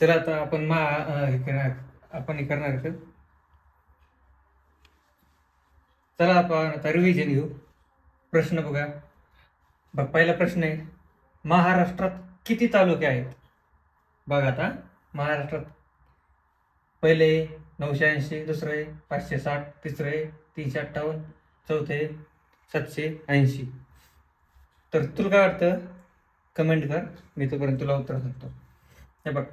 तर आता आपण मा हे करणार आपण हे करणार का? चला आपण आता रिव्हिजन घेऊ. प्रश्न बघा. बघ पहिला प्रश्न आहे महाराष्ट्रात किती तालुके आहेत? बघा आता महाराष्ट्रात पहिले नऊशे ऐंशी दुसरं आहे पाचशे साठ तिसरं आहे तीनशे अठ्ठावन्न चौथं आहे सातशे ऐंशी. तर तुला काय वाटतं? कमेंट कर मी तोपर्यंत तुला उत्तर सांगतो. हे बघ.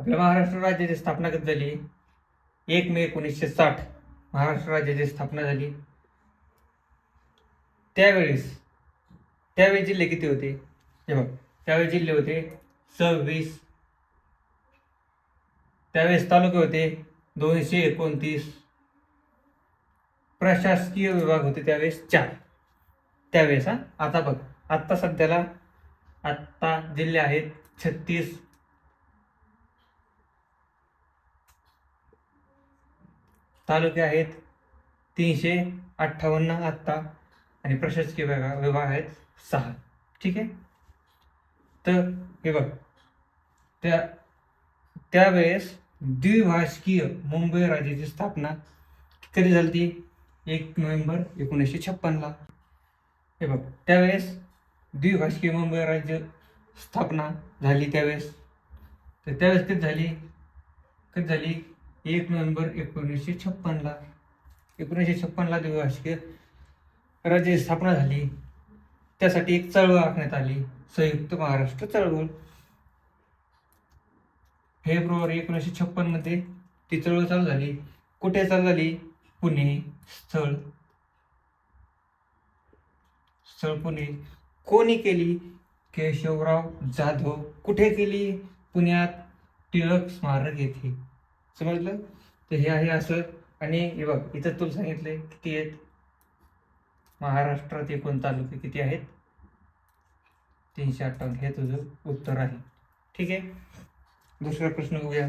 आपल्या महाराष्ट्र राज्याची स्थापना कधी झाली? एक मे एकोणीसशे साठ महाराष्ट्र राज्याची स्थापना झाली. त्यावेळेस त्यावेळी जिल्हे किती होते? हे बघ त्यावेळी जिल्हे होते सव्वीस. त्यावेळेस तालुके होते दोनशे एकोणतीस. प्रशासकीय विभाग होते त्यावेळेस चार. त्यावेळेस हा? आता बघ आत्ता सध्याला आत्ता जिल्हे आहेत छत्तीस. तालुके आहेत तीनशे अठ्ठावन्न आत्ता आणि प्रशासकीय विभाग विभाग आहेत सहा. ठीक आहे? तर हे बघ. त्या त्यावेळेस द्विभाषकीय मुंबई राज्याची स्थापना कधी झाली ती एक नोव्हेंबर एकोणीसशे छप्पनला. हे बघ. त्यावेळेस द्विभाषकीय मुंबई राज्य स्थापना झाली त्यावेळेस. तर त्यावेळेस कधी झाली? कधी झाली? एक नोव्हेंबर एकोणीसशे छप्पनला. एकोणीसशे छप्पनला द्विभाषिकीय राज्याची स्थापना झाली. त्यासाठी एक चळवळ आखण्यात आली. संयुक्त महाराष्ट्र चळवळ. फेब्रुवारी एकोणीसशे छप्पनमध्ये ती चळवळ चालू झाली. कुठे चालू झाली? पुणे. स्थळ. स्थळ पुणे. कोणी केली? केशवराव जाधव. कुठे केली? पुण्यात टिळक स्मारक येथे. समजलं? तर हे आहे असं. आणि हे बघ इथं तुला सांगितलंय किती आहेत? महाराष्ट्रात एकूण तालुके किती आहेत? तीनशे अठ्ठावन्न. हे तुझं उत्तर आहे. ठीक आहे? दुसरा प्रश्न बघूया.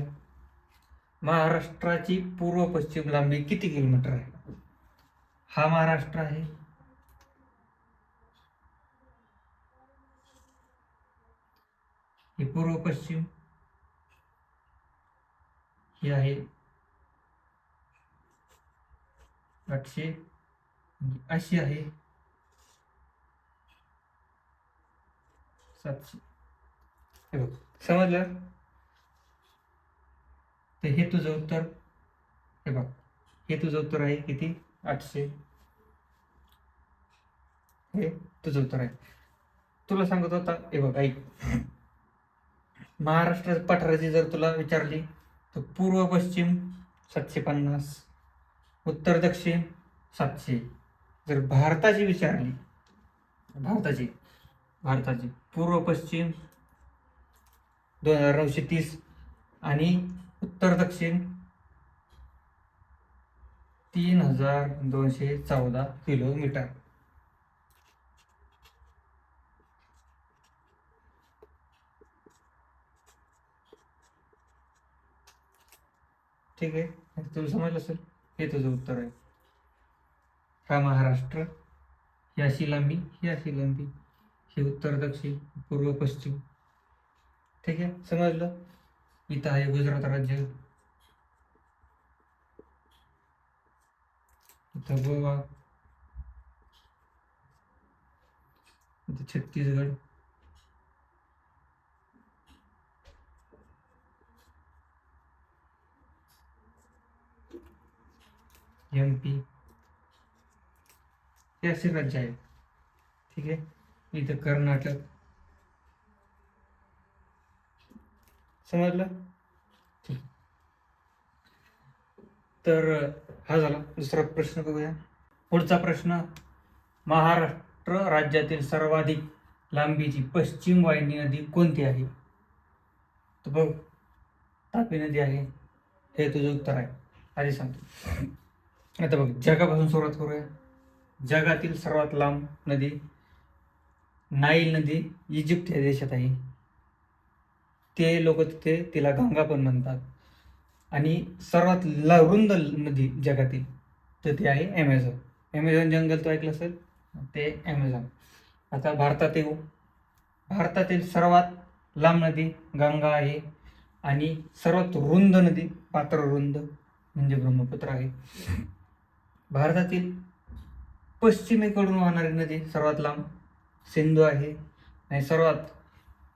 महाराष्ट्राची पूर्व पश्चिम लांबी किती किलोमीटर आहे? हा महाराष्ट्र आहे. ही पूर्व पश्चिम. हे आहे. आठशे आणि अशी आहे. सातशे. हे बघ समजलं? तर हे तुझं उत्तर? हे बघ हे तुझं उत्तर आहे किती? आठशे. हे तुझं उत्तर आहे. तुला सांगत होता हे बघ ऐक. महाराष्ट्र पठाराची जर तुला विचारली तर पूर्व पश्चिम सातशे पन्नास उत्तर दक्षिण सातशे. जर भारताची विचारली भारताची भारताची पूर्व पश्चिम दोन हजार नऊशे तीस आणि उत्तर दक्षिण तीन हजार दोनशे चौदा किलोमीटर. ठीक आहे. तुला समजलं असेल हे तुझं उत्तर आहे. हा महाराष्ट्र ही अशी लांबी ही अशी लांबी ही उत्तर दक्षिण पूर्व पश्चिम. ठीक आहे? समजलं? इथं आहे गुजरात राज्य. इथं गोवा. इथं छत्तीसगड. एम पी हे असे राज्य आहेत. ठीक आहे? इथं कर्नाटक. समजलं? तर हा झाला दुसरा प्रश्न बघूया. पुढचा प्रश्न महाराष्ट्र राज्यातील सर्वाधिक लांबीची पश्चिम वाहिनी नदी कोणती आहे? तर बघ तापी नदी आहे. हे तुझं उत्तर आहे. आधी सांगतो. आता बघ जगापासून सुरुवात करूया. जगातील सर्वात लांब नदी नाईल नदी इजिप्त या देशात आहे. ते लोक तिथे तिला गंगा पण म्हणतात. आणि सर्वात लरुंद नदी जगातील तर ती आहे ॲमेझॉन ॲमेझॉन जंगल तो ऐकलं असेल? ते ॲमेझॉन आता भारतात येऊ. भारतातील सर्वात लांब नदी गंगा आहे. आणि सर्वात रुंद नदी पात्र रुंद म्हणजे ब्रह्मपुत्र आहे. भारतातील पश्चिमेकडून वाहणारी नदी सर्वात लांब सिंधू आहे. आणि सर्वात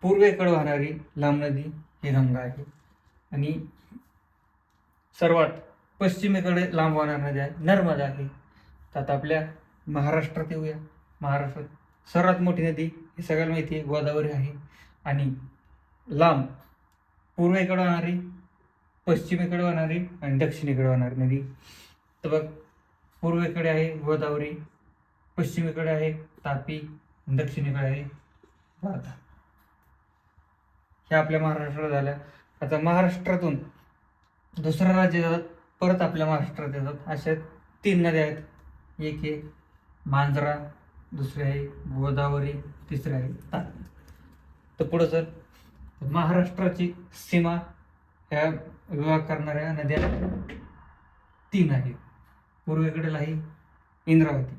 पूर्वेकडे वाहणारी लांब नदी ही गंगा आहे. आणि सर्वात पश्चिमेकडे लांब वाहणारी नदी आहे नर्मदा आहे. तर आता आपल्या महाराष्ट्रात येऊया. महाराष्ट्रात सर्वात मोठी नदी ही सगळ्याला माहिती आहे गोदावरी आहे. आणि लांब पूर्वेकडे वाहणारी पश्चिमेकडे वाहणारी आणि दक्षिणेकडे वाहणारी नदी. तर बघ पूर्वेकडे आहे गोदावरी पश्चिमेकडे आहे तापी दक्षिणेकडे आहे वर्धा. ह्या आपल्या महाराष्ट्रात झाल्या आता महाराष्ट्रातून दुसऱ्या राज्यात जातात परत आपल्या महाराष्ट्रात येतात. अशा तीन नद्या आहेत. एक आहे मांजरा दुसरी आहे गोदावरी तिसरी आहे तापी. तर पुढं सर महाराष्ट्राची सीमा ह्या विभाग करणाऱ्या नद्या तीन आहेत. पूर्वेकडील आहे इंद्रावती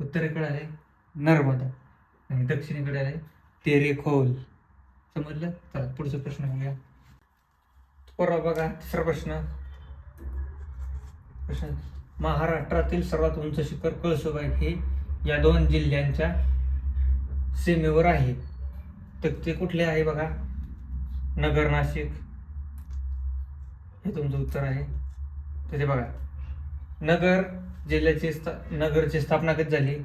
उत्तरेकडे आहे नर्मदा आणि दक्षिणेकडे आहे तेरेखोल. समजलं? चला पुढचा प्रश्न बघूया. परवा बघा तिसरा प्रश्न. प्रश्न महाराष्ट्रातील सर्वात उंच शिखर कळसुबाई हे या दोन जिल्ह्यांच्या सीमेवर आहे. तर ते कुठले आहे बघा? नगर नाशिक. हे तुमचं उत्तर आहे. तर ते बघा. नगर जिल्ह्याची स्था नगरची स्थापना कधी झाली?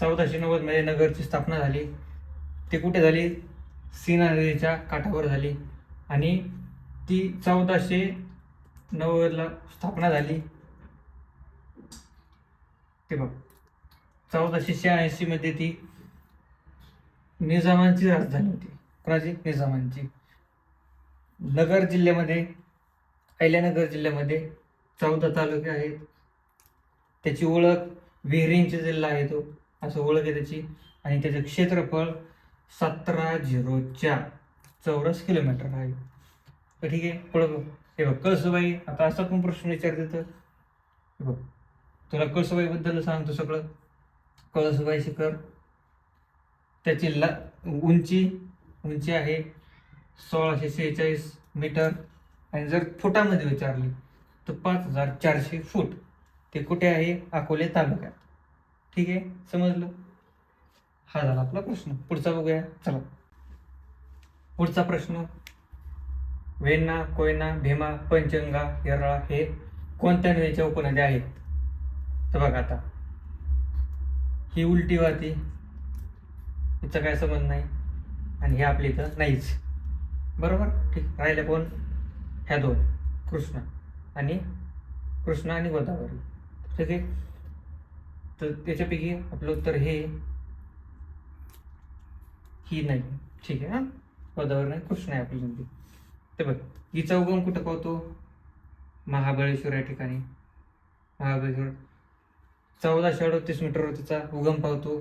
चौदाशे नव्वदमध्ये नगरची स्थापना झाली. ती कुठे झाली? सीना नदीच्या काठावर झाली. आणि ती चौदाशे नव्वदला स्थापना झाली. ते बघ. चौदाशे शहाऐंशी मध्ये ती निजामांची राजधानी होती. कोणाची? निजामांची. नगर जिल्ह्यामध्ये अहिल्यानगर जिल्ह्यामध्ये चौदा तालुके आहेत. त्याची ओळख विहिरींचा जिल्हा आहे तो. असं ओळख आहे त्याची. आणि त्याचं क्षेत्रफळ सतरा झिरो चार चौरस किलोमीटर आहे. तर ठीक आहे पुढं बघ. हे बघ कळसुबाई आता असा पण प्रश्न विचारते तर. बघ तुला कळसुबाईबद्दल सांगतो सगळं. कळसुबाई शिखर त्याची ला उंची उंची आहे सोळाशे सेहेचाळीस मीटर. आणि जर फुटामध्ये विचारली तर पाच हजार चारशे फूट. ते कुठे आहे? अकोले तालुक्यात. ठीक आहे? समजलं? हा झाला आपला प्रश्न. पुढचा बघूया. चला. पुढचा प्रश्न. वेण्णा कोयना भीमा पंचगंगा येरळा हे कोणत्या नदीच्या उपनद्या आहेत? तर बघा आता. ही उलटी वाती हिचा काय संबंध नाही. आणि हे आपल्या इथं नाहीच. बरोबर? ठीक. राहिलं कोण? ह्या दोन. कृष्णा आणि कृष्णा आणि गोदावरी. ठीक आहे? तर त्याच्यापैकी आपलं उत्तर हे ही नाही. ठीक आहे हा? गोदावरी नाही कृष्णा आहे आपली नदी ते बघ हिचा उगम कुठं पावतो? महाबळेश्वर या ठिकाणी. महाबळेश्वर. चौदाशे अडतीस मीटरवर तिचा उगम पावतो.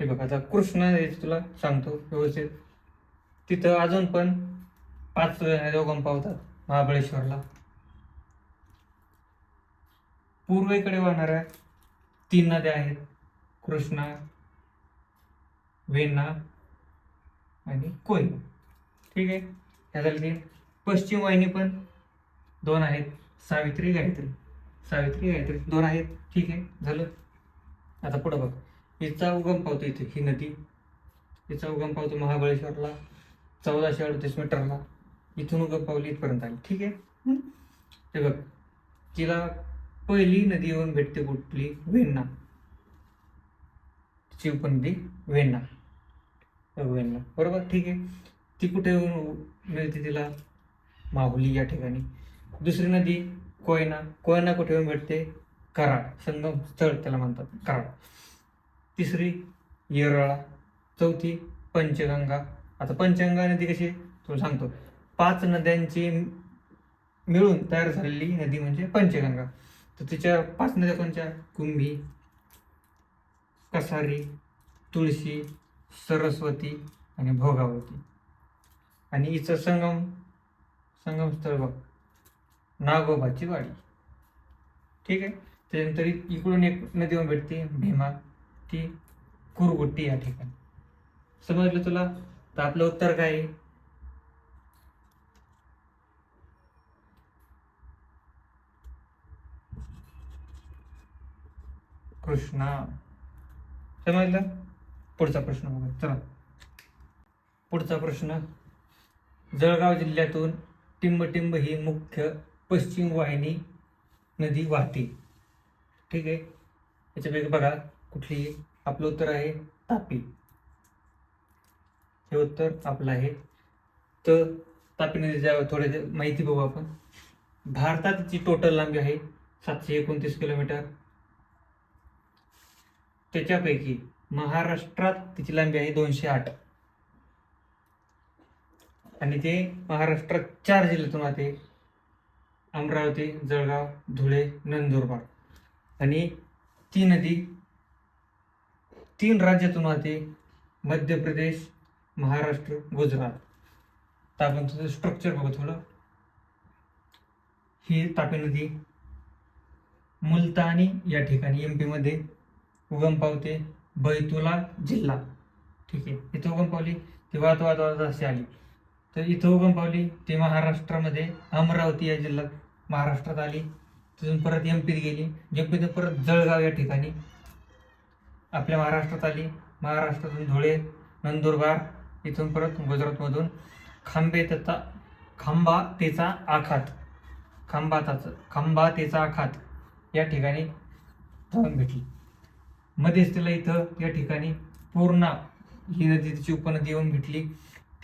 हे बघ आता कृष्णा तुला सांगतो व्यवस्थित. तिथं अजून पण पाच जण उगम पावतात महाबळेश्वरला. पूर्वेकडे वाहणाऱ्या तीन नद्या आहेत कृष्णा वेण्णा आणि कोय ठीक आहे? ह्या झालं की पश्चिम वाहिनी पण दोन आहेत सावित्री गायत्री. सावित्री गायत्री दोन आहेत. ठीक आहे? झालं? आता पुढं बघ. हिचा उगम पावतो इथे ही नदी. हिचा उगम पावतो महाबळेश्वरला चौदाशे अडतीस मीटरला. इथून उगम पावली इथपर्यंत आली. ठीक आहे? हं? ते बघ तिला पहिली नदी येऊन भेटते कुठली? वेण्णा तिची उपनदी वेण्णा वेण्णा बरोबर? ठीक आहे? ती कुठे येऊन मिळते तिला? माहुली या ठिकाणी. दुसरी नदी कोयना. कोयना कुठे येऊन भेटते? कराड. संगम स्थळ त्याला म्हणतात. कराड. तिसरी येरळा. चौथी पंचगंगा. आता पंचगंगा नदी कशी? तुला सांगतो. पाच नद्यांची मिळून तयार झालेली नदी म्हणजे पंचगंगा. तर तिच्या पाच नद्या कोणत्या? कुंभी कसारी तुळशी सरस्वती आणि भोगावती. आणि हिचं संगम संगम स्थळ बघ नागोबाची वाडी. ठीक आहे? त्याच्यानंतर इकडून एक नदी भेटते भीमा. ती कुरगुट्टी या ठिकाणी. समजलं तुला? तर आपलं उत्तर काय आहे? कृष्णा. समजलं? पुढचा प्रश्न बघा चला. पुढचा प्रश्न. जळगाव जिल्ह्यातून टिंबटिंब ही मुख्य पश्चिम वाहिनी नदी वाहते. ठीक आहे? याच्यापैकी बघा कुठली आपलं उत्तर आहे? तापी. हे उत्तर आपलं आहे. तर तापी नदीच्या थोडे माहिती बघू आपण. भारतात तिची टोटल लांबी आहे सातशे एकोणतीस किलोमीटर. त्याच्यापैकी महाराष्ट्रात तिची लांबी आहे दोनशे आठ. आणि ते महाराष्ट्रात चार जिल्ह्यातून आते अमरावती जळगाव धुळे नंदुरबार. आणि ती नदी तीन राज्यातून आते मध्य प्रदेश महाराष्ट्र गुजरात. तर आपण तुझं स्ट्रक्चर बघू थोडं ही तापी नदी मुलतानी या ठिकाणी एममध्ये उगम पावते बैतुला जिल्हा. ठीक आहे. इथं उगम पावली ती वाहत वाहत वाहत अशी आली. तर इथं उगम पावली ती महाराष्ट्रामध्ये अमरावती या जिल्ह्यात महाराष्ट्रात आली. तिथून परत एम पीत गेली. एमपीतून परत जळगाव या ठिकाणी आपल्या महाराष्ट्रात आली. महाराष्ट्रातून धुळे नंदुरबार इथून परत गुजरातमधून खांबे त्याचा खांबा तेचा आखात. खांबाताचं खांबा तेचा आखात या ठिकाणी जाऊन भेटली. मध्येच तिला इथं या ठिकाणी पूर्णा ही नदी तिची उपनदी येऊन भेटली.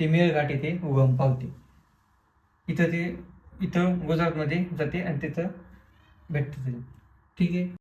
ते मेळघाट येथे उगम पावते. इथं ते इथं गुजरातमध्ये जाते आणि तिथं भेटते. ते ठीक आहे?